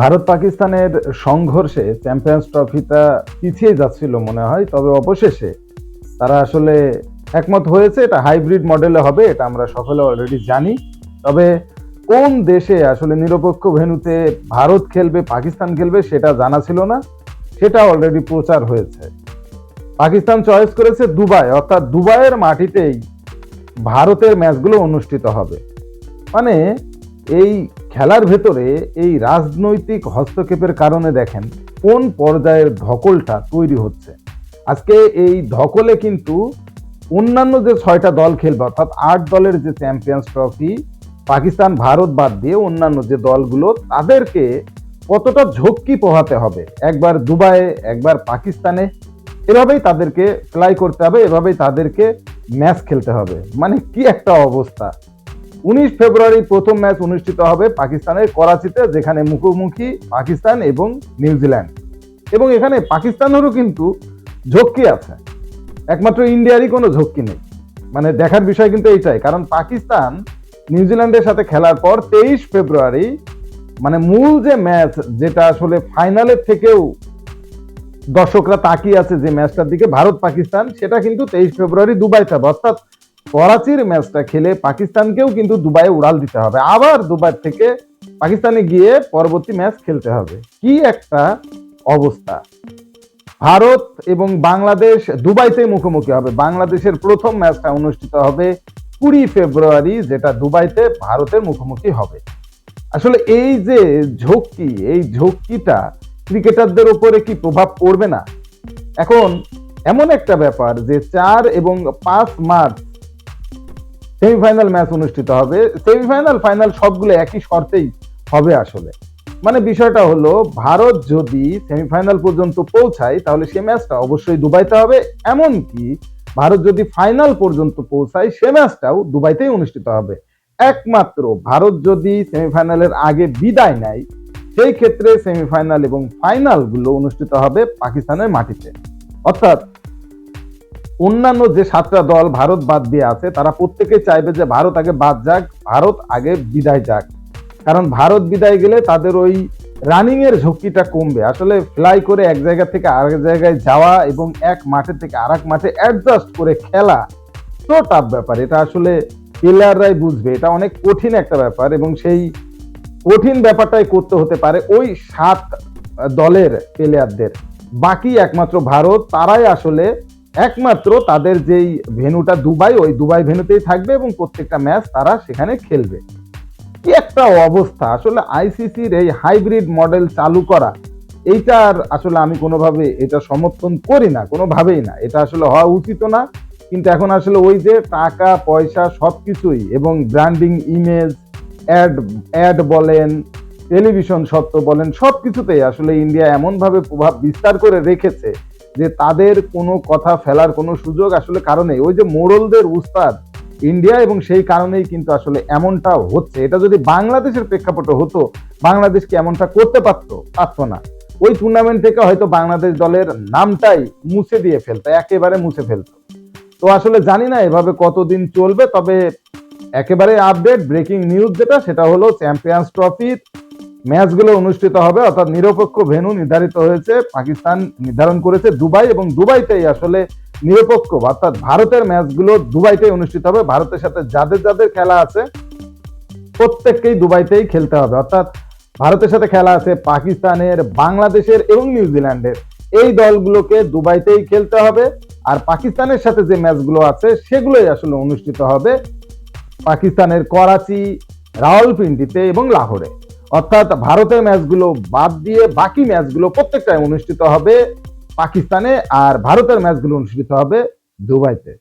ভারত পাকিস্তানের সংঘর্ষে চ্যাম্পিয়ন্স ট্রফিটা পিছিয়ে যাচ্ছিল মনে হয়, তবে অবশেষে তারা আসলে একমত হয়েছে, এটা হাইব্রিড মডেলে হবে, এটা আমরা সকলে অলরেডি জানি। তবে কোন দেশে আসলে নিরপেক্ষ ভেন্যুতে ভারত খেলবে, পাকিস্তান খেলবে, সেটা জানা ছিল না, সেটা অলরেডি প্রচার হয়েছে। পাকিস্তান চয়েস করেছে দুবাই, অর্থাৎ দুবাইয়ের মাটিতেই ভারতের ম্যাচগুলো অনুষ্ঠিত হবে। মানে এই খেলার ভেতরে এই রাজনৈতিক হস্তক্ষেপের কারণে দেখেন কোন পর্যায়ের ধকলটা তৈরি হচ্ছে। আজকে এই ধকলে কিন্তু অন্যান্য যে ছয়টা দল খেলবে, অর্থাৎ আট দলের যে চ্যাম্পিয়ন্স ট্রফি, পাকিস্তান, ভারত বাদ দিয়ে অন্যান্য যে দলগুলো, তাদেরকে কতটা ঝক্কি পোহাতে হবে? একবার দুবাইয়ে একবার পাকিস্তানে, এভাবেই তাদেরকে ফ্লাই করতে হবে, এভাবেই তাদেরকে ম্যাচ খেলতে হবে। মানে কি একটা অবস্থা। উনিশ ফেব্রুয়ারি প্রথম ম্যাচ অনুষ্ঠিত হবে পাকিস্তানের করাচিতে, যেখানে মুখোমুখি পাকিস্তান এবং নিউজিল্যান্ড এবং এখানে পাকিস্তানেরও কিন্তু ঝক্কি আছে। একমাত্র ইন্ডিয়ারই কোনো ঝক্কি নেই। মানে দেখার বিষয় কিন্তু এইটাই, কারণ পাকিস্তান নিউজিল্যান্ডের সাথে খেলার পর তেইশ ফেব্রুয়ারি মানে মূল যে ম্যাচ, যেটা আসলে ফাইনালের থেকেও দর্শকরা তাকিয়ে আছে যে ম্যাচটার দিকে ভারত পাকিস্তান সেটা কিন্তু তেইশ ফেব্রুয়ারি দুবাইতে হবে। অর্থাৎ করাচির ম্যাচটা খেলে পাকিস্তানকেও কিন্তু দুবাইয়ে উড়াল দিতে হবে। আবার দুবাই থেকে পাকিস্তানে গিয়ে পরবর্তী ম্যাচ খেলতে হবে। কি একটা অবস্থা। ভারত এবং বাংলাদেশ দুবাইতে মুখোমুখি হবে। বাংলাদেশের প্রথম ম্যাচটা অনুষ্ঠিত হবে কুড়ি ফেব্রুয়ারি, যেটা দুবাইতে ভারতের মুখোমুখি হবে। আসলে এই যে ঝক্কি, এই ঝক্কিটা ক্রিকেটারদের উপরে কি প্রভাব পড়বে না? এখন এমন একটা ব্যাপার যে চার এবং পাঁচ মার্চ সেমিফাইনাল ম্যাচ অনুষ্ঠিত হবে। সেমিফাইনাল ফাইনাল সবগুলো একই শর্তেই হবে আসলে। মানে বিষয়টা হলো, ভারত যদি সেমিফাইনাল পর্যন্ত পৌঁছায়, তাহলে সে ম্যাচটা অবশ্যই দুবাইতে হবে। এমনকি ভারত যদি ফাইনাল পর্যন্ত পৌঁছায়, সে ম্যাচটাও দুবাইতেই অনুষ্ঠিত হবে। একমাত্র ভারত যদি সেমিফাইনালের আগে বিদায় নেয়, সেই ক্ষেত্রে সেমিফাইনাল এবং ফাইনালগুলো অনুষ্ঠিত হবে পাকিস্তানের মাটিতে। অর্থাৎ অন্যান্য যে সাতটা দল ভারত বাদ দিয়ে আছে, তারা প্রত্যেকে চাইবে যে ভারত আগে বাদ যাক, ভারত আগে বিদায় যাক। কারণ ভারত বিদায় গেলে তাদের ওই রানিং এর ঝুঁকিটা কমবে। আসলে ফ্লাই করে এক জায়গা থেকে আরেক জায়গায় যাওয়া এবং এক মাঠে থেকে আরেক মাঠে অ্যাডজাস্ট করে খেলা তো টাফ ব্যাপার। এটা আসলে প্লেয়াররাই বুঝবে। এটা অনেক কঠিন একটা ব্যাপার এবং সেই কঠিন ব্যাপারটাই করতে হতে পারে ওই সাত দলের প্লেয়ারদের বাকি একমাত্র ভারত, তারাই আসলে একমাত্র তাদের যেই ভেনুটা দুবাই, ওই দুবাই ভেনুতেই থাকবে এবং প্রত্যেকটা ম্যাচ তারা সেখানে খেলবে। কি একটা অবস্থা! আসলে আইসিসির এই হাইব্রিড মডেল চালু করা এইটার আসলে আমি কোনোভাবে এটা সমর্থন করি না, কোনোভাবেই না। এটা আসলে হওয়া উচিত না। কিন্তু এখন আসলে ওই যে টাকা, পয়সা সব কিছুই এবং ব্র্যান্ডিং ইমেজ অ্যাড অ্যাড বলেন টেলিভিশন সত্য বলেন সব কিছুতেই আসলে ইন্ডিয়া এমনভাবে প্রভাব বিস্তার করে রেখেছে যে তাদের কোনো কথা ফেলার কোনো সুযোগ আসলে কারণে ওই যে মোড়লদের উস্তাদ ইন্ডিয়া এবং সেই কারণেই কিন্তু আসলে এমনটা হচ্ছে। এটা যদি বাংলাদেশের প্রেক্ষাপটে হতো, বাংলাদেশ কি এমনটা করতে পারতো? পারতো না। ওই টুর্নামেন্ট থেকে হয়তো বাংলাদেশ দলের নামটাই মুছে দিয়ে ফেলতো, একেবারে মুছে ফেলতো। তো আসলে জানি না এভাবে কতদিন চলবে, তবে একেবারে আপডেট ব্রেকিং নিউজ যেটা, সেটা হলো চ্যাম্পিয়ন্স ট্রফির ম্যাচগুলো অনুষ্ঠিত হবে, অর্থাৎ নিরপেক্ষ ভেন্যু নির্ধারিত হয়েছে, পাকিস্তান নির্ধারণ করেছে দুবাই এবং দুবাইতেই আসলে নিরপেক্ষ, অর্থাৎ ভারতের ম্যাচগুলো দুবাইতেই অনুষ্ঠিত হবে, ভারতের সাথে যাদের যাদের খেলা আছে, প্রত্যেককেই দুবাইতেই খেলতে হবে, অর্থাৎ ভারতের সাথে খেলা আছে পাকিস্তানের, বাংলাদেশের এবং নিউজিল্যান্ডের। এই দলগুলোকে দুবাইতেই খেলতে হবে, আর পাকিস্তানের সাথে যে ম্যাচগুলো আছে, সেগুলোই আসলে অনুষ্ঠিত হবে পাকিস্তানের করাচি, রাওয়ালপিন্ডিতে এবং লাহোরে। অর্থাৎ ভারতের ম্যাচগুলো বাদ দিয়ে বাকি ম্যাচগুলো প্রত্যেকটাই অনুষ্ঠিত হবে পাকিস্তানে আর ভারতের ম্যাচগুলো অনুষ্ঠিত হবে দুবাইতে।